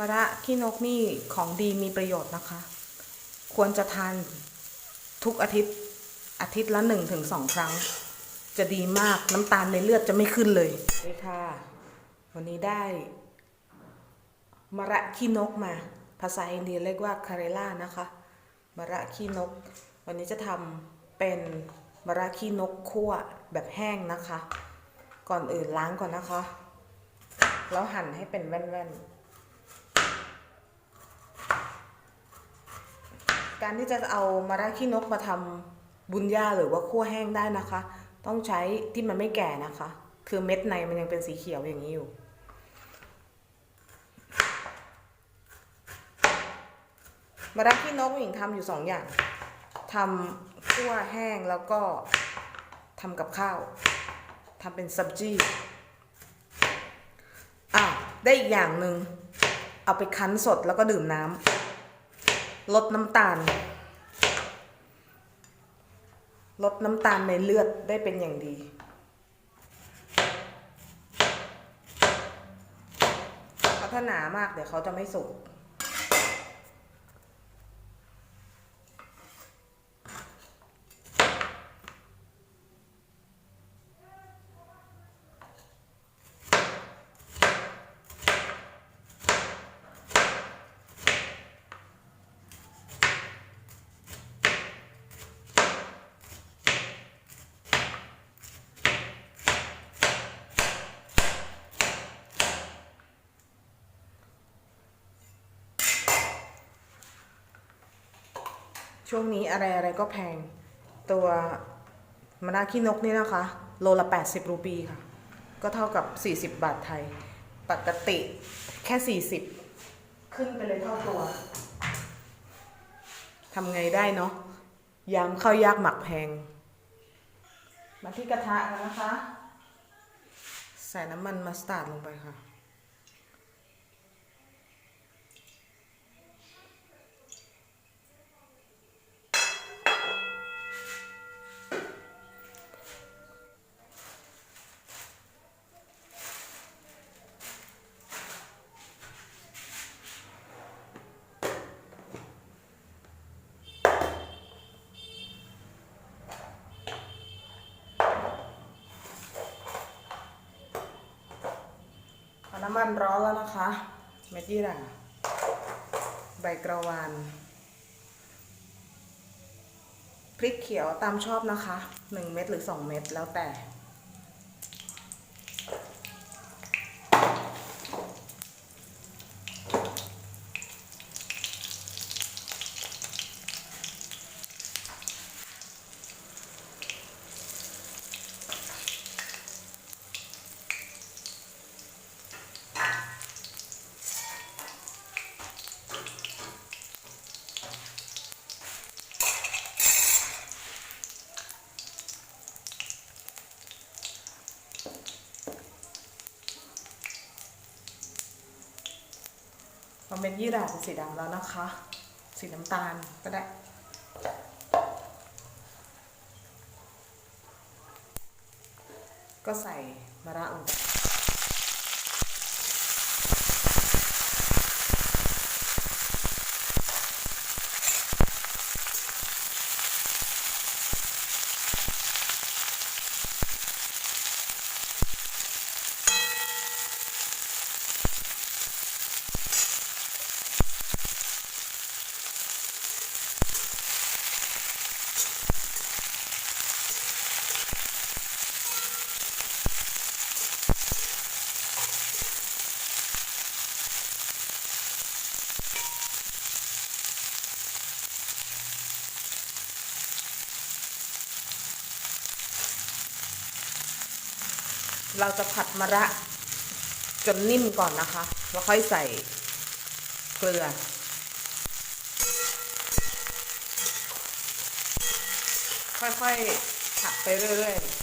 มะระขี้นกนี่ของดีมีประโยชน์นะคะ ควรจะทานทุกอาทิตย์อาทิตย์ละหนึ่งถึงสองครั้ง จะดีมากน้ำตาลในเลือดจะไม่ขึ้นเลยนี่ค่ะ วันนี้ได้มะระขี้นกมา ภาษาอินเดียเรียกว่าคาเรล่านะคะมะระขี้นก วันนี้จะทำเป็นมะระขี้นกคั่วแบบแห้งนะคะ ก่อนอื่นล้างก่อนนะคะ แล้วหั่นให้เป็นแว่นๆ การที่จะเอามาระขี้นกมาทำบุญญาหรือว่าคั่วแห้งได้นะคะ ต้องใช้ที่มันไม่แก่นะคะ คือเม็ดในมันยังเป็นสีเขียวอย่างนี้อยู่ มาระขี้นกหญิงทำอยู่สองอย่างทำคั่วแห้งแล้วก็ทำกับข้าวทำเป็นซับจี้อะได้อีกอย่างหนึ่งเอาไปคั้นสดแล้วก็ดื่มน้ำ ลดน้ำตาล ลดน้ำตาลในเลือดได้เป็นอย่างดี พัฒนามากเดี๋ยวเขาจะไม่สุก ช่วงนี้อะไรอะไรก็แพง ตัวมะนาวขี้นกนี่นะคะ โลละ 80 รูปีค่ะ ก็เท่ากับ 40 บาทไทย ปกติแค่ 40 ขึ้นไปเลยเท่าตัวทำไงได้เนาะยำข้าวยากหมักแพง มาที่กระทะแล้วนะคะ ใส่น้ำมันมัสตาร์ดลงไปค่ะ น้ำมันร้อนแล้วนะคะ เม็ดยี่หร่าใบกระวานพริกเขียวตามชอบนะคะ 1 เม็ดหรือ 2 เม็ดแล้วแต่ พอเม็ดยี่หร่าเป็นสีดำแล้วนะคะ สีน้ำตาลก็ได้ ก็ใส่มะระลงไป เราจะผัดมะระจนนิ่มก่อนนะคะ แล้วค่อยใส่เกลือ ค่อยๆผัดไปเรื่อยๆ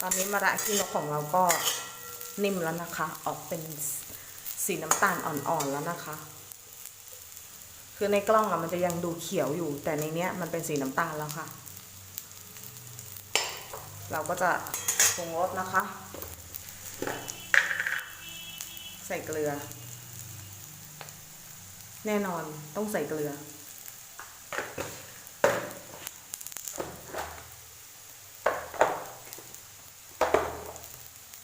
ตอนนี้มะระขี้นกของเราก็นิ่มแล้วนะคะ ออกเป็น สีน้ำตาลอ่อนๆแล้วนะคะ คือในกล้องอะมันจะยังดูเขียวอยู่ แต่ในเนี้ยมันเป็นสีน้ำตาลแล้วค่ะ เราก็จะปรุงรสนะคะ ใส่เกลือ แน่นอนต้องใส่เกลือ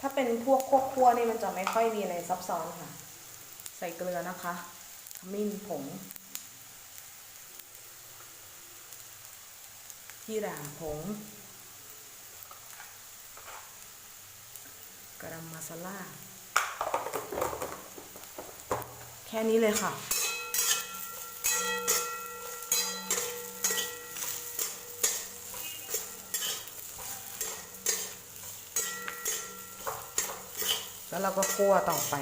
ถ้าเป็นพวกคั่วๆนี่มันจะไม่ค่อยมีอะไรซับซ้อนค่ะ ใส่เกลือนะคะขมิ้นผงยี่หร่าผงกรัมมาซาล่า แค่นี้เลยค่ะ แล้วเราก็คั่วต่อไป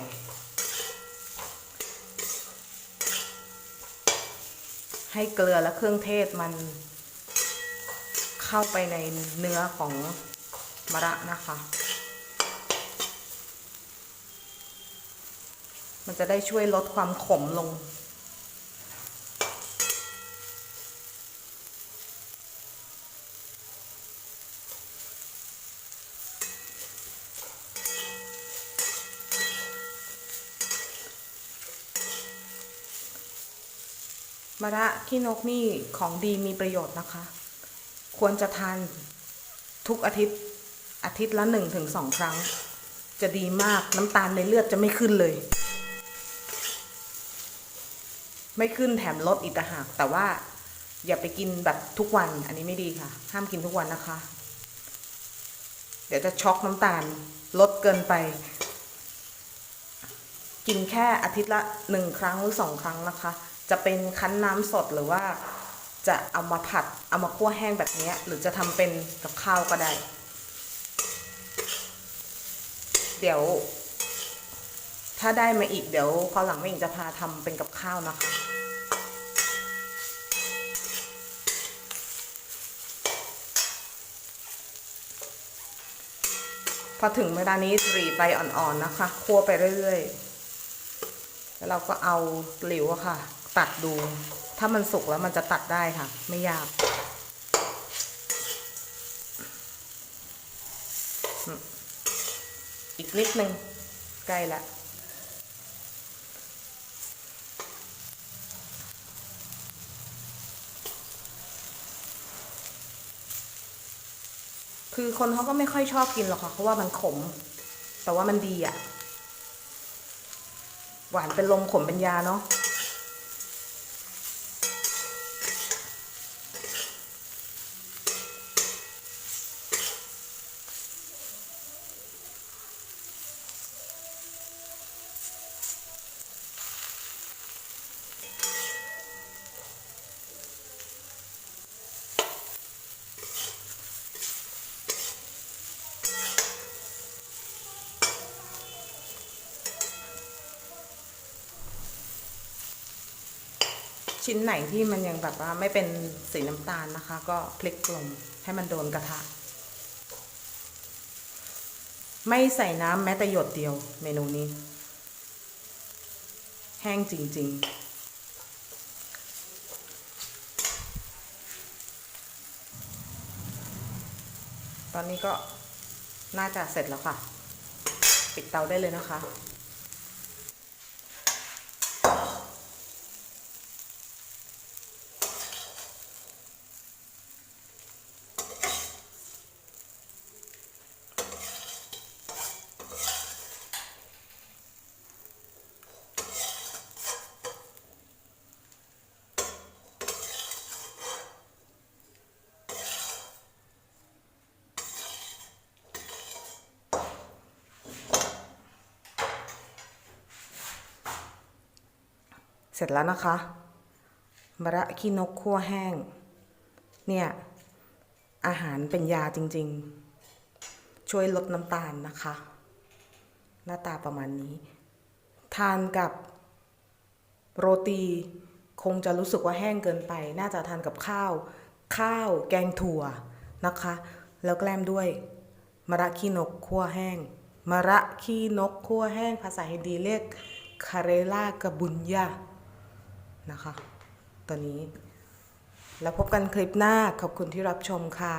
ให้เกลือและเครื่องเทศมัน เข้าไปในเนื้อของมะระนะคะ มันจะได้ช่วยลดความขมลง มะระขี้นกนี่ของดีมีประโยชน์นะคะ ควรจะทานทุกอาทิตย์อาทิตย์ละหนึ่งถึงสองครั้ง จะดีมากน้ำตาลในเลือดจะไม่ขึ้นเลย ไม่ขึ้นแถมลดอีกต่างหาก แต่ว่าอย่าไปกินแบบทุกวันอันนี้ไม่ดีค่ะ ห้ามกินทุกวันนะคะ เดี๋ยวจะช็อกน้ำตาลลดเกินไป กินแค่อาทิตย์ละหนึ่งครั้งหรือสองครั้งนะคะ จะเป็นคั้นน้ำสดหรือว่าจะเอามาผัดเอามาคั่วแห้งแบบนี้หรือจะทำเป็นกับข้าวก็ได้ เดี๋ยว ถ้าได้มาอีกเดี๋ยวพอหลังแม่หญิงจะพาทำเป็นกับข้าวนะคะพอถึงเวลานี้หรีไฟอ่อนๆนะคะ คั่วไปเรื่อยๆ แล้วเราก็เอาหลิวอะค่ะ ตัดดู ถ้ามันสุกแล้วมันจะตัดได้ค่ะ ไม่ยากอีกนิดนึงใกล้ละคือคนเขาก็ไม่ค่อยชอบกินหรอกค่ะเพราะว่ามันขม แต่ว่ามันดีอะ หวานเป็นลมขมเป็นยาเนาะ ชิ้นไหนที่มันยังแบบว่าไม่เป็นสีน้ำตาลนะคะ ก็พลิกกลงให้มันโดนกระทะ ไม่ใส่น้ำแม้แต่หยดเดียวเมนูนี้ แห้งจริงๆตอนนี้ก็น่าจะเสร็จแล้วค่ะ ปิดเตาได้เลยนะคะ เสร็จแล้วนะคะมะระขี้นกคั่วแห้ง เนี่ย อาหารเป็นยาจริง ๆ ช่วยลดน้ำตาลนะคะ หน้าตาประมาณนี้ ทานกับโรตีคงจะรู้สึกว่าแห้งเกินไป น่าจะทานกับข้าว ข้าวแกงถั่วนะคะ แล้วแกล้มด้วยมะระขี้นกคั่วแห้งมะระขี้นกคั่วแห้งภาษาฮินดีเรียกคาเรล่ากะบุญยา นะคะ ตอนนี้ แล้วพบกันคลิปหน้าขอบคุณที่รับชมค่ะ